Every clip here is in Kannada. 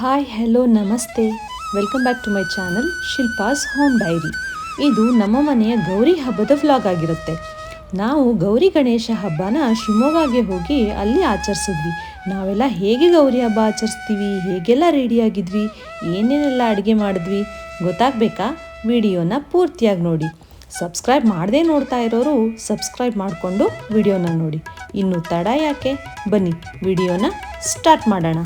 ಹಾಯ್ ಹೆಲೋ ನಮಸ್ತೆ welcome back to my channel Shilpa's home diary ಇದು ನಮ್ಮ ಮನೆಯ ಗೌರಿ ಹಬ್ಬದ ವ್ಲಾಗ್ ಆಗಿರುತ್ತೆ. ನಾವು ಗೌರಿ ಗಣೇಶ ಹಬ್ಬನ ಶಿವಮೊಗ್ಗಗೆ ಹೋಗಿ ಅಲ್ಲಿ ಆಚರಿಸಿದ್ವಿ. ನಾವೆಲ್ಲ ಹೇಗೆ ಗೌರಿ ಹಬ್ಬ ಆಚರಿಸ್ತೀವಿ, ಹೇಗೆಲ್ಲ ರೆಡಿಯಾಗಿದ್ವಿ ಏನೇನೆಲ್ಲ ಅಡುಗೆ ಮಾಡಿದ್ವಿ ಗೊತ್ತಾಗಬೇಕಾ? ವಿಡಿಯೋನ ಪೂರ್ತಿಯಾಗಿ ನೋಡಿ. ಸಬ್ಸ್ಕ್ರೈಬ್ ಮಾಡದೇ ನೋಡ್ತಾ ಇರೋರು ಸಬ್ಸ್ಕ್ರೈಬ್ ಮಾಡಿಕೊಂಡು ವಿಡಿಯೋನ ನೋಡಿ. ಇನ್ನು ತಡ ಯಾಕೆ? ಬನ್ನಿ, ವಿಡಿಯೋನ ಸ್ಟಾರ್ಟ್ ಮಾಡೋಣ.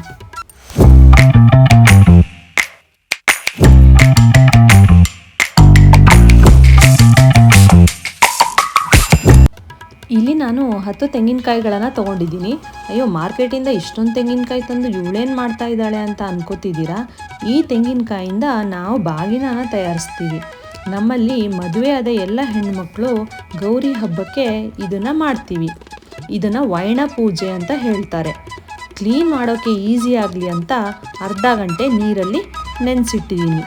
ಇಲ್ಲಿ ನಾನು ಹತ್ತು ತೆಂಗಿನಕಾಯಿಗಳನ್ನು ತೊಗೊಂಡಿದ್ದೀನಿ. ಅಯ್ಯೋ, ಮಾರ್ಕೆಟಿಂದ ಇಷ್ಟೊಂದು ತೆಂಗಿನಕಾಯಿ ತಂದು ಇವಳೇನು ಮಾಡ್ತಾ ಇದ್ದಾಳೆ ಅಂತ ಅನ್ಕೋತಿದ್ದೀರಾ? ಈ ತೆಂಗಿನಕಾಯಿಂದ ನಾವು ಬಾಗಿನನ ತಯಾರಿಸ್ತೀವಿ. ನಮ್ಮಲ್ಲಿ ಮದುವೆ ಆದ ಎಲ್ಲ ಹೆಣ್ಮಕ್ಳು ಗೌರಿ ಹಬ್ಬಕ್ಕೆ ಇದನ್ನು ಮಾಡ್ತೀವಿ. ಇದನ್ನು ವೈಣ ಪೂಜೆ ಅಂತ ಹೇಳ್ತಾರೆ. ಕ್ಲೀನ್ ಮಾಡೋಕ್ಕೆ ಈಸಿ ಆಗಲಿ ಅಂತ ಅರ್ಧ ಗಂಟೆ ನೀರಲ್ಲಿ ನೆನೆಸಿಟ್ಟಿದ್ದೀನಿ.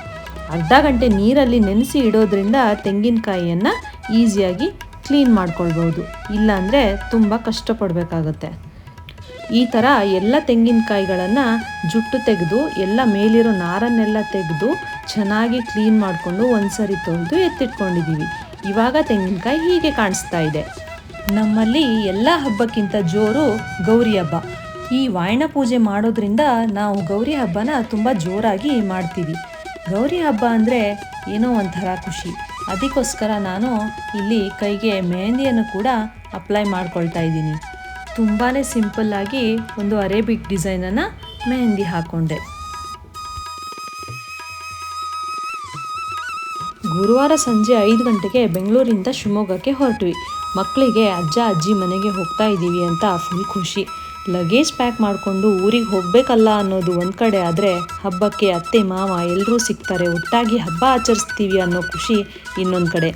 ಅರ್ಧ ಗಂಟೆ ನೀರಲ್ಲಿ ನೆನೆಸಿ ಇಡೋದ್ರಿಂದ ತೆಂಗಿನಕಾಯಿಯನ್ನು ಈಸಿಯಾಗಿ ಕ್ಲೀನ್ ಮಾಡ್ಕೊಳ್ಬೋದು. ಇಲ್ಲಾಂದರೆ ತುಂಬ ಕಷ್ಟಪಡಬೇಕಾಗತ್ತೆ. ಈ ಥರ ಎಲ್ಲ ತೆಂಗಿನಕಾಯಿಗಳನ್ನು ಜುಟ್ಟು ತೆಗೆದು, ಎಲ್ಲ ಮೇಲಿರೋ ನಾರನ್ನೆಲ್ಲ ತೆಗೆದು ಚೆನ್ನಾಗಿ ಕ್ಲೀನ್ ಮಾಡಿಕೊಂಡು ಒಂದ್ಸರಿ ತೊಳೆದು ಎತ್ತಿಟ್ಕೊಂಡಿದ್ದೀವಿ ಇವಾಗ ತೆಂಗಿನಕಾಯಿ ಹೀಗೆ ಕಾಣಿಸ್ತಾ ಇದೆ. ನಮ್ಮಲ್ಲಿ ಎಲ್ಲ ಹಬ್ಬಕ್ಕಿಂತ ಜೋರು ಗೌರಿ ಹಬ್ಬ. ಈ ವಾಯಣ ಪೂಜೆ ಮಾಡೋದ್ರಿಂದ ನಾವು ಗೌರಿ ಹಬ್ಬನ ತುಂಬ ಜೋರಾಗಿ ಮಾಡ್ತೀವಿ. ಗೌರಿ ಹಬ್ಬ ಅಂದರೆ ಏನೋ ಒಂಥರ ಖುಷಿ. ಅದಕ್ಕೋಸ್ಕರ ನಾನು ಇಲ್ಲಿ ಕೈಗೆ ಮೆಹಂದಿಯನ್ನು ಕೂಡ ಅಪ್ಲೈ ಮಾಡ್ಕೊಳ್ತಾ ಇದ್ದೀನಿ. ತುಂಬಾ ಸಿಂಪಲ್ಲಾಗಿ ಒಂದು ಅರೇಬಿಕ್ ಡಿಸೈನನ್ನು ಮೆಹಂದಿ ಹಾಕ್ಕೊಂಡೆ ಗುರುವಾರ ಸಂಜೆ ಐದು ಗಂಟೆಗೆ ಬೆಂಗಳೂರಿಂದ ಶಿವಮೊಗ್ಗಕ್ಕೆ ಹೊರಟ್ವಿ. ಮಕ್ಕಳಿಗೆ ಅಜ್ಜ, ಅಜ್ಜಿ ಮನೆಗೆ ಹೋಗ್ತಾ ಇದ್ದೀವಿ ಅಂತ ಫುಲ್ ಖುಷಿ. ಲಗೇಜ್ ಪ್ಯಾಕ್ ಮಾಡಿಕೊಂಡು ಊರಿಗೆ ಹೋಗಬೇಕಲ್ಲ ಅನ್ನೋದು ಒಂದು ಕಡೆ ಆದರೆ ಹಬ್ಬಕ್ಕೆ ಅತ್ತೆ, ಮಾವ ಎಲ್ಲರೂ ಸಿಗ್ತಾರೆ. ಒಟ್ಟಾಗಿ ಹಬ್ಬ ಆಚರಿಸ್ತೀವಿ ಅನ್ನೋ ಖುಷಿ ಇನ್ನೊಂದು ಕಡೆ.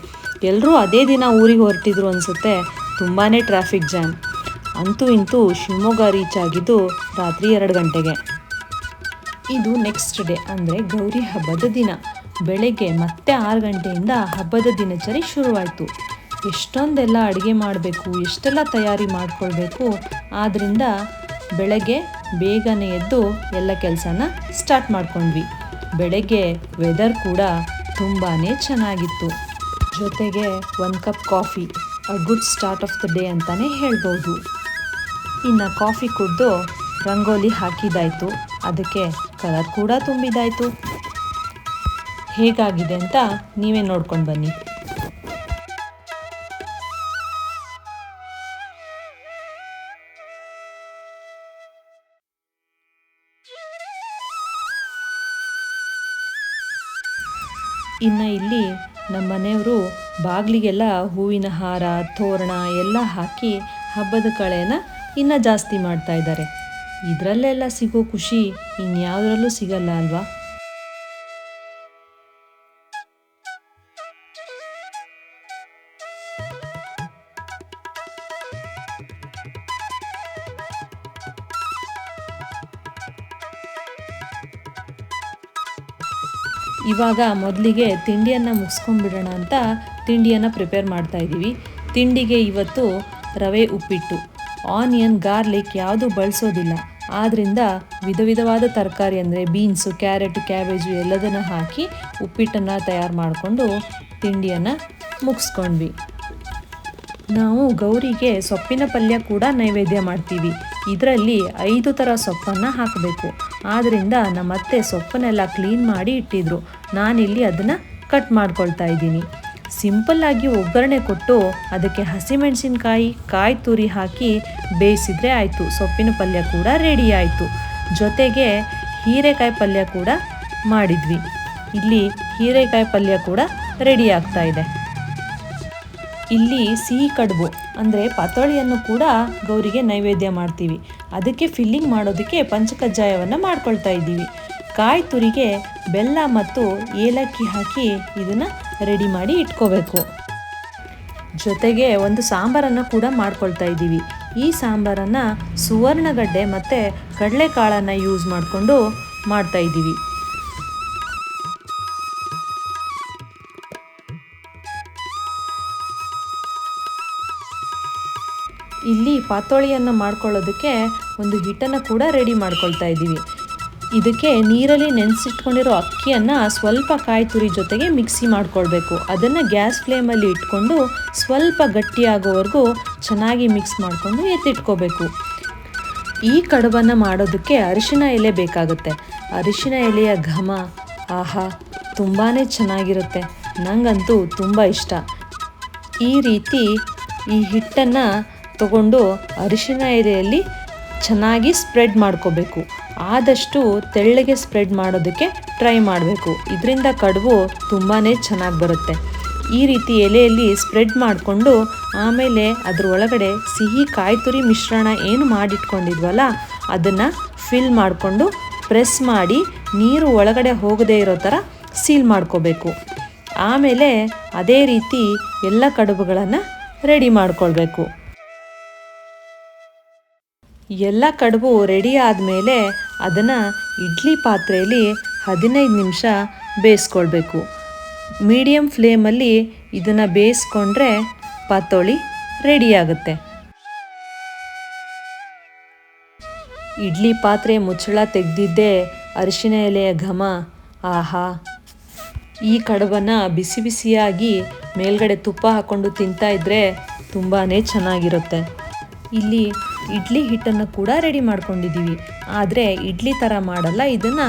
ಎಲ್ಲರೂ ಅದೇ ದಿನ ಊರಿಗೆ ಹೊರಟಿದ್ರು ಅನಿಸುತ್ತೆ. ತುಂಬಾ ಟ್ರಾಫಿಕ್ ಜಾಮ್ ಅಂತೂ ಇಂತೂ ಶಿವಮೊಗ್ಗ ರೀಚ್ ಆಗಿದ್ದು ರಾತ್ರಿ ಎರಡು ಗಂಟೆಗೆ. ಇದು ನೆಕ್ಸ್ಟ್ ಡೇ ಅಂದರೆ ಗೌರಿ ಹಬ್ಬದ ದಿನ. ಬೆಳಗ್ಗೆ ಮತ್ತೆ ಆರು ಗಂಟೆಯಿಂದ ಹಬ್ಬದ ದಿನಚರಿ ಶುರುವಾಯಿತು. ಎಷ್ಟೊಂದೆಲ್ಲ ಅಡುಗೆ ಮಾಡಬೇಕು, ಎಷ್ಟೆಲ್ಲ ತಯಾರಿ ಮಾಡಿಕೊಳ್ಬೇಕು ಆದ್ದರಿಂದ ಬೆಳಗ್ಗೆ ಬೇಗನೆ ಎದ್ದು ಎಲ್ಲ ಕೆಲಸನ ಸ್ಟಾರ್ಟ್ ಮಾಡ್ಕೊಂಡ್ವಿ. ಬೆಳಗ್ಗೆ ವೆದರ್ ಕೂಡ ತುಂಬಾ ಚೆನ್ನಾಗಿತ್ತು. ಜೊತೆಗೆ ಒಂದು cup coffee a good start of the day ಅಂತಲೇ ಹೇಳ್ಬೋದು. ಇನ್ನು ಕಾಫಿ ಕುಡ್ದು ರಂಗೋಲಿ ಹಾಕಿದಾಯಿತು. ಅದಕ್ಕೆ ಕಲರ್ ಕೂಡ ತುಂಬಿದಾಯಿತು. ಹೇಗಾಗಿದೆ ಅಂತ ನೀವೇ ನೋಡ್ಕೊಂಡು ಬನ್ನಿ. ಇನ್ನು ಇಲ್ಲಿ ನಮ್ಮ ಮನೆಯವರು ಬಾಗಿಲಿಗೆಲ್ಲ ಹೂವಿನ ಹಾರ, ತೋರಣ ಎಲ್ಲ ಹಾಕಿ ಹಬ್ಬದ ಕಳೆನ ಇನ್ನೂ ಜಾಸ್ತಿ ಮಾಡ್ತಾ ಇದ್ದಾರೆ. ಇದರಲ್ಲೆಲ್ಲ ಸಿಗೋ ಖುಷಿ ಇನ್ಯಾವುದರಲ್ಲೂ ಸಿಗಲ್ಲ ಅಲ್ವಾ? ಇವಾಗ ಮೊದಲಿಗೆ ತಿಂಡಿಯನ್ನು ಮುಗಿಸ್ಕೊಂಡ್ಬಿಡೋಣ ಅಂತ ತಿಂಡಿಯನ್ನು ಪ್ರಿಪೇರ್ ಮಾಡ್ತಾ ಇದ್ದೀವಿ. ತಿಂಡಿಗೆ ಇವತ್ತು ರವೆ, ಉಪ್ಪಿಟ್ಟು. ಆನಿಯನ್ ಗಾರ್ಲಿಕ್ ಯಾವುದು ಬಳಸೋದಿಲ್ಲ. ಆದ್ದರಿಂದ ವಿಧ ವಿಧವಾದ ತರಕಾರಿ ಅಂದರೆ ಬೀನ್ಸು ಕ್ಯಾರೆಟ್ ಕ್ಯಾಬೇಜು ಎಲ್ಲದನ್ನು ಹಾಕಿ ಉಪ್ಪಿಟ್ಟನ್ನು ತಯಾರು ಮಾಡಿಕೊಂಡು ತಿಂಡಿಯನ್ನು ಮುಗಿಸ್ಕೊಂಡ್ವಿ. ನಾವು ಗೌರಿಗೆ ಸೊಪ್ಪಿನ ಪಲ್ಯ ಕೂಡ ನೈವೇದ್ಯ ಮಾಡ್ತೀವಿ. ಇದರಲ್ಲಿ ಐದು ಥರ ಸೊಪ್ಪನ್ನು ಹಾಕಬೇಕು. ಆದ್ದರಿಂದ ನಮ್ಮತ್ತೆ ಸೊಪ್ಪನ್ನೆಲ್ಲ ಕ್ಲೀನ್ ಮಾಡಿ ಇಟ್ಟಿದ್ರು. ನಾನಿಲ್ಲಿ ಅದನ್ನು ಕಟ್ ಮಾಡ್ಕೊಳ್ತಾ ಇದ್ದೀನಿ. ಸಿಂಪಲ್ಲಾಗಿ ಒಗ್ಗರಣೆ ಕೊಟ್ಟು ಅದಕ್ಕೆ ಹಸಿಮೆಣಸಿನಕಾಯಿ, ಕಾಯಿ ತುರಿ ಹಾಕಿ ಬೇಯಿಸಿದ್ರೆ ಆಯಿತು. ಸೊಪ್ಪಿನ ಪಲ್ಯ ಕೂಡ ರೆಡಿ ಆಯಿತು. ಜೊತೆಗೆ ಹೀರೆಕಾಯಿ ಪಲ್ಯ ಕೂಡ ಮಾಡಿದ್ವಿ. ಇಲ್ಲಿ ಹೀರೆಕಾಯಿ ಪಲ್ಯ ಕೂಡ ರೆಡಿ ಆಗ್ತಾ ಇದೆ. ಇಲ್ಲಿ ಸಿಹಿ ಕಡುಬು, ಅಂದರೆ ಪಾತೋಳಿಯನ್ನು ಕೂಡ ಗೌರಿಗೆ ನೈವೇದ್ಯ ಮಾಡ್ತೀವಿ. ಅದಕ್ಕೆ ಫಿಲ್ಲಿಂಗ್ ಮಾಡೋದಕ್ಕೆ ಪಂಚಕಜ್ಜಾಯವನ್ನು ಮಾಡ್ಕೊಳ್ತಾ ಇದ್ದೀವಿ. ಕಾಯಿ ತುರಿಗೆ, ಬೆಲ್ಲ ಮತ್ತು ಏಲಕ್ಕಿ ಹಾಕಿ ಇದನ್ನು ರೆಡಿ ಮಾಡಿ ಇಟ್ಕೋಬೇಕು. ಜೊತೆಗೆ ಒಂದು ಸಾಂಬಾರನ್ನು ಕೂಡ ಮಾಡ್ಕೊಳ್ತಾ ಇದ್ದೀವಿ. ಈ ಸಾಂಬಾರನ್ನು ಸುವರ್ಣಗಡ್ಡೆ ಮತ್ತು ಕಡಲೆಕಾಳನ್ನು ಯೂಸ್ ಮಾಡಿಕೊಂಡು ಮಾಡ್ತಾ ಇಲ್ಲಿ ಪಾತೋಳಿಯನ್ನು ಮಾಡ್ಕೊಳ್ಳೋದಕ್ಕೆ ಒಂದು ಹಿಟ್ಟನ್ನು ಕೂಡ ರೆಡಿ ಮಾಡ್ಕೊಳ್ತಾ ಇದ್ದೀವಿ. ಇದಕ್ಕೆ ನೀರಲ್ಲಿ ನೆನೆಸಿಟ್ಕೊಂಡಿರೋ ಅಕ್ಕಿಯನ್ನು ಸ್ವಲ್ಪ ಕಾಯಿ ತುರಿ ಜೊತೆಗೆ ಮಿಕ್ಸಿ ಮಾಡ್ಕೊಳ್ಬೇಕು. ಅದನ್ನು ಗ್ಯಾಸ್ ಫ್ಲೇಮಲ್ಲಿ ಇಟ್ಕೊಂಡು ಸ್ವಲ್ಪ ಗಟ್ಟಿಯಾಗೋವರೆಗೂ ಚೆನ್ನಾಗಿ ಮಿಕ್ಸ್ ಮಾಡಿಕೊಂಡು ಎತ್ತಿಟ್ಕೋಬೇಕು. ಈ ಕಡುಬನ್ನು ಮಾಡೋದಕ್ಕೆ ಅರಿಶಿನ ಎಲೆ ಬೇಕಾಗುತ್ತೆ. ಅರಿಶಿನ ಎಲೆಯ ಘಮ, ಆಹಾ ತುಂಬಾ ಚೆನ್ನಾಗಿರುತ್ತೆ. ನನಗಂತೂ ತುಂಬ ಇಷ್ಟ. ಈ ರೀತಿ ಈ ಹಿಟ್ಟನ್ನು ತಗೊಂಡು ಅರಿಶಿನ ಎಲೆಯಲ್ಲಿ ಚೆನ್ನಾಗಿ ಸ್ಪ್ರೆಡ್ ಮಾಡ್ಕೋಬೇಕು. ಆದಷ್ಟು ತೆಳ್ಳಗೆ ಸ್ಪ್ರೆಡ್ ಮಾಡೋದಕ್ಕೆ ಟ್ರೈ ಮಾಡಬೇಕು. ಇದರಿಂದ ಕಡುಬು ತುಂಬಾ ಚೆನ್ನಾಗಿ ಬರುತ್ತೆ. ಈ ರೀತಿ ಎಲೆಯಲ್ಲಿ ಸ್ಪ್ರೆಡ್ ಮಾಡಿಕೊಂಡು ಆಮೇಲೆ ಅದ್ರ ಒಳಗಡೆ ಸಿಹಿ ಕಾಯಿ ತುರಿ ಮಿಶ್ರಣ ಏನು ಮಾಡಿಟ್ಕೊಂಡಿದ್ವಲ್ಲ, ಅದನ್ನು ಫಿಲ್ ಮಾಡಿಕೊಂಡು ಪ್ರೆಸ್ ಮಾಡಿ ನೀರು ಒಳಗಡೆ ಹೋಗದೇ ಇರೋ ಥರ ಸೀಲ್ ಮಾಡ್ಕೋಬೇಕು. ಆಮೇಲೆ ಅದೇ ರೀತಿ ಎಲ್ಲ ಕಡುಬುಗಳನ್ನು ರೆಡಿ ಮಾಡ್ಕೊಳ್ಬೇಕು. ಎಲ್ಲ ಕಡುಬು ರೆಡಿ ಆದಮೇಲೆ ಅದನ್ನು ಇಡ್ಲಿ ಪಾತ್ರೆಯಲ್ಲಿ ಹದಿನೈದು ನಿಮಿಷ ಬೇಯಿಸ್ಕೊಳ್ಬೇಕು. ಮೀಡಿಯಮ್ ಫ್ಲೇಮಲ್ಲಿ ಇದನ್ನು ಬೇಯಿಸ್ಕೊಂಡ್ರೆ ಪಾತೋಳಿ ರೆಡಿಯಾಗುತ್ತೆ ಇಡ್ಲಿ ಪಾತ್ರೆ ಮುಚ್ಚಳ ತೆಗೆದಿದ್ದೆ ಅರಿಶಿನ ಎಲೆಯ ಘಮ, ಆಹಾ. ಈ ಕಡುಬನ್ನು ಬಿಸಿ ಬಿಸಿಯಾಗಿ ಮೇಲ್ಗಡೆ ತುಪ್ಪ ಹಾಕ್ಕೊಂಡು ತಿಂತಾ ಇದ್ದರೆ ತುಂಬಾ ಚೆನ್ನಾಗಿರುತ್ತೆ. ಇಲ್ಲಿ ಇಡ್ಲಿ ಹಿಟ್ಟನ್ನು ಕೂಡ ರೆಡಿ ಮಾಡ್ಕೊಂಡಿದ್ದೀವಿ. ಆದರೆ ಇಡ್ಲಿ ಥರ ಮಾಡಲ್ಲ. ಇದನ್ನು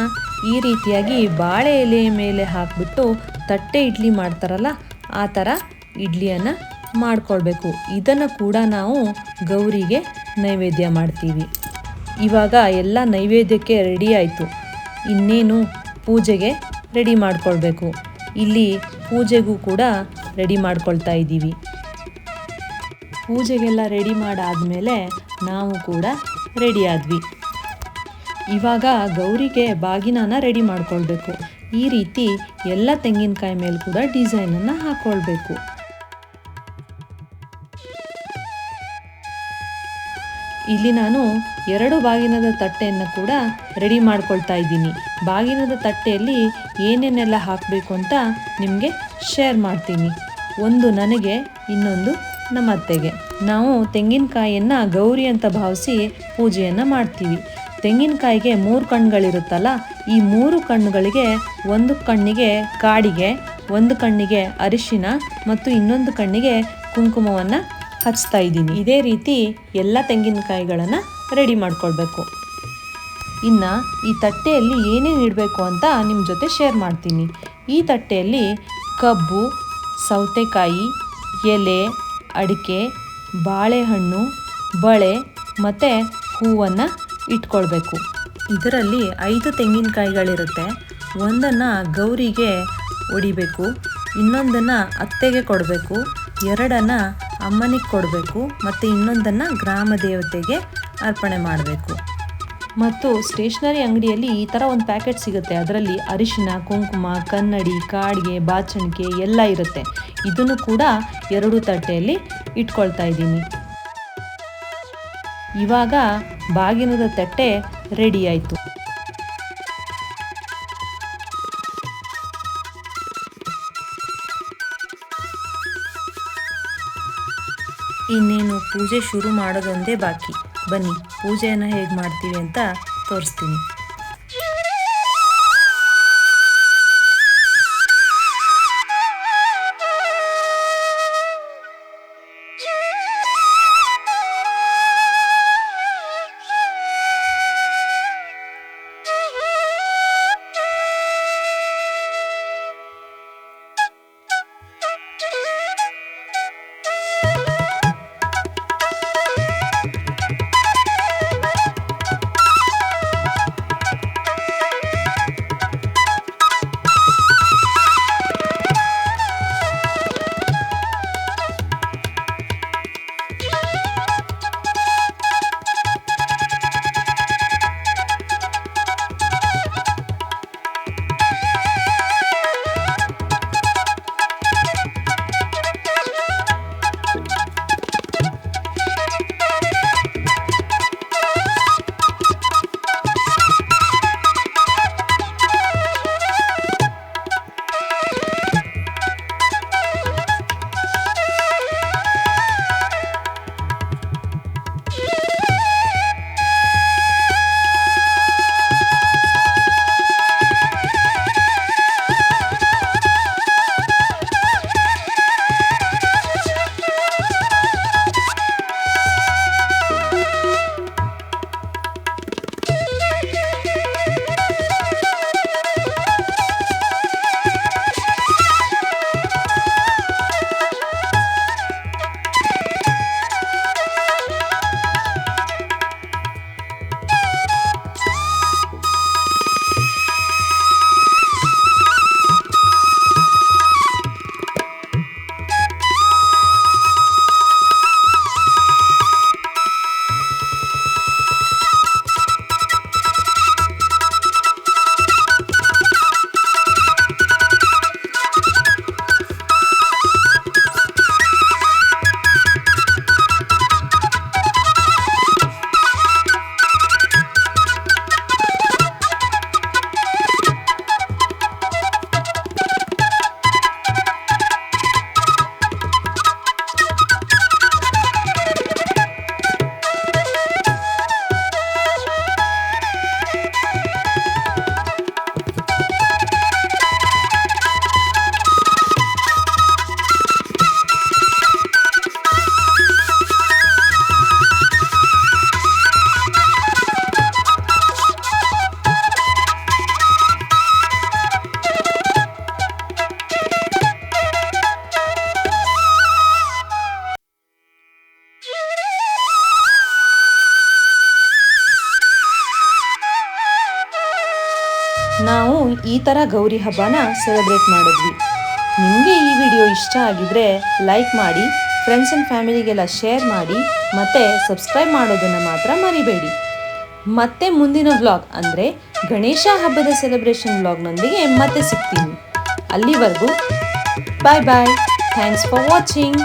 ಈ ರೀತಿಯಾಗಿ ಬಾಳೆ ಎಲೆಯ ಮೇಲೆ ಹಾಕಿಬಿಟ್ಟು ತಟ್ಟೆ ಇಡ್ಲಿ ಮಾಡ್ತಾರಲ್ಲ, ಆ ಥರ ಇಡ್ಲಿಯನ್ನು ಮಾಡ್ಕೊಳ್ಬೇಕು. ಇದನ್ನು ಕೂಡ ನಾವು ಗೌರಿಗೆ ನೈವೇದ್ಯ ಮಾಡ್ತೀವಿ. ಇವಾಗ ಎಲ್ಲ ನೈವೇದ್ಯಕ್ಕೆ ರೆಡಿ ಆಯಿತು. ಇನ್ನೇನು ಪೂಜೆಗೆ ರೆಡಿ ಮಾಡ್ಕೊಳ್ಬೇಕು. ಇಲ್ಲಿ ಪೂಜೆಗೂ ಕೂಡ ರೆಡಿ ಮಾಡ್ಕೊಳ್ತಾ ಇದ್ದೀವಿ. ಪೂಜೆಗೆಲ್ಲ ರೆಡಿ ಮಾಡಾದಮೇಲೆ ನಾವು ಕೂಡ ರೆಡಿ ಆದ್ವಿ ಇವಾಗ ಗೌರಿಗೆ ಬಾಗಿನನ ರೆಡಿ ಮಾಡ್ಕೊಳ್ಬೇಕು. ಈ ರೀತಿ ಎಲ್ಲ ತೆಂಗಿನಕಾಯಿ ಮೇಲೆ ಕೂಡ ಡಿಸೈನನ್ನು ಹಾಕ್ಕೊಳ್ಬೇಕು ಇಲ್ಲಿ ನಾನು ಎರಡು ಬಾಗಿನದ ತಟ್ಟೆಯನ್ನು ಕೂಡ ರೆಡಿ ಮಾಡ್ಕೊಳ್ತಾ ಇದ್ದೀನಿ. ಬಾಗಿನದ ತಟ್ಟೆಯಲ್ಲಿ ಏನೇನೆಲ್ಲ ಹಾಕಬೇಕು ಅಂತ ನಿಮಗೆ ಶೇರ್ ಮಾಡ್ತೀನಿ. ಒಂದು ನನಗೆ, ಇನ್ನೊಂದು ನಮ್ಮ ಅತ್ತೆಗೆ. ನಾವು ತೆಂಗಿನಕಾಯಿಯನ್ನು ಗೌರಿ ಅಂತ ಭಾವಿಸಿ ಪೂಜೆಯನ್ನು ಮಾಡ್ತೀವಿ. ತೆಂಗಿನಕಾಯಿಗೆ ಮೂರು ಕಣ್ಣುಗಳಿರುತ್ತಲ್ಲ, ಈ ಮೂರು ಕಣ್ಣುಗಳಿಗೆ ಒಂದು ಕಣ್ಣಿಗೆ ಕಾಡಿಗೆ, ಒಂದು ಕಣ್ಣಿಗೆ ಅರಿಶಿನ ಮತ್ತು ಇನ್ನೊಂದು ಕಣ್ಣಿಗೆ ಕುಂಕುಮವನ್ನು ಹಚ್ತಾ ಇದ್ದೀನಿ. ಇದೇ ರೀತಿ ಎಲ್ಲ ತೆಂಗಿನಕಾಯಿಗಳನ್ನು ರೆಡಿ ಮಾಡ್ಕೊಳ್ಬೇಕು. ಇನ್ನು ಈ ತಟ್ಟೆಯಲ್ಲಿ ಏನೇನು ಇಡಬೇಕು ಅಂತ ನಿಮ್ಮ ಜೊತೆ ಶೇರ್ ಮಾಡ್ತೀನಿ. ಈ ತಟ್ಟೆಯಲ್ಲಿ ಕಬ್ಬು, ಸೌತೆಕಾಯಿ, ಎಲೆ ಅಡಿಕೆ, ಬಾಳೆಹಣ್ಣು, ಬಳೆ ಮತ್ತು ಹೂವನ್ನು ಇಟ್ಕೊಳ್ಬೇಕು. ಇದರಲ್ಲಿ ಐದು ತೆಂಗಿನಕಾಯಿಗಳಿರುತ್ತೆ. ಒಂದನ್ನು ಗೌರಿಗೆ ಒಡಿಬೇಕು, ಇನ್ನೊಂದನ್ನು ಅತ್ತೆಗೆ ಕೊಡಬೇಕು, ಎರಡನ್ನು ಅಮ್ಮನಿಗೆ ಕೊಡಬೇಕು ಮತ್ತು ಇನ್ನೊಂದನ್ನು ಗ್ರಾಮ ದೇವತೆಗೆ ಅರ್ಪಣೆ ಮಾಡಬೇಕು. ಮತ್ತು ಸ್ಟೇಷನರಿ ಅಂಗಡಿಯಲ್ಲಿ ಈ ಥರ ಒಂದು ಪ್ಯಾಕೆಟ್ ಸಿಗುತ್ತೆ. ಅದರಲ್ಲಿ ಅರಿಶಿನ, ಕುಂಕುಮ, ಕನ್ನಡಿ, ಕಾಡಿಗೆ, ಬಾಚಣಿಕೆ ಎಲ್ಲ ಇರುತ್ತೆ. ಇದನ್ನು ಕೂಡ ಎರಡು ತಟ್ಟೆಯಲ್ಲಿ ಇಟ್ಕೊಳ್ತಾ ಇದ್ದೀನಿ. ಇವಾಗ ಬಾಗಿನದ ತಟ್ಟೆ ರೆಡಿ ಆಯಿತು. ಇನ್ನೇನು ಪೂಜೆ ಶುರು ಮಾಡೋದೊಂದೇ ಬಾಕಿ. ಬನ್ನಿ, ಪೂಜೆಯನ್ನು ಹೇಗೆ ಮಾಡ್ತೀವಿ ಅಂತ ತೋರಿಸ್ತೀನಿ. ಈ ಥರ ಗೌರಿ ಹಬ್ಬನ ಸೆಲೆಬ್ರೇಟ್ ಮಾಡಿದ್ವಿ. ನಿಮಗೆ ಈ ವಿಡಿಯೋ ಇಷ್ಟ ಆಗಿದ್ರೆ ಲೈಕ್ ಮಾಡಿ ಫ್ರೆಂಡ್ಸ್ ಆ್ಯಂಡ್ ಫ್ಯಾಮಿಲಿಗೆಲ್ಲ ಶೇರ್ ಮಾಡಿ, ಮತ್ತು ಸಬ್ಸ್ಕ್ರೈಬ್ ಮಾಡೋದನ್ನು ಮಾತ್ರ ಮರಿಬೇಡಿ. ಮತ್ತೆ ಮುಂದಿನ ವ್ಲಾಗ್ ಅಂದರೆ ಗಣೇಶ ಹಬ್ಬದ ಸೆಲೆಬ್ರೇಷನ್ ವ್ಲಾಗ್ನೊಂದಿಗೆ ಮತ್ತೆ ಸಿಗ್ತೀನಿ. ಅಲ್ಲಿವರೆಗೂ bye bye thanks for watching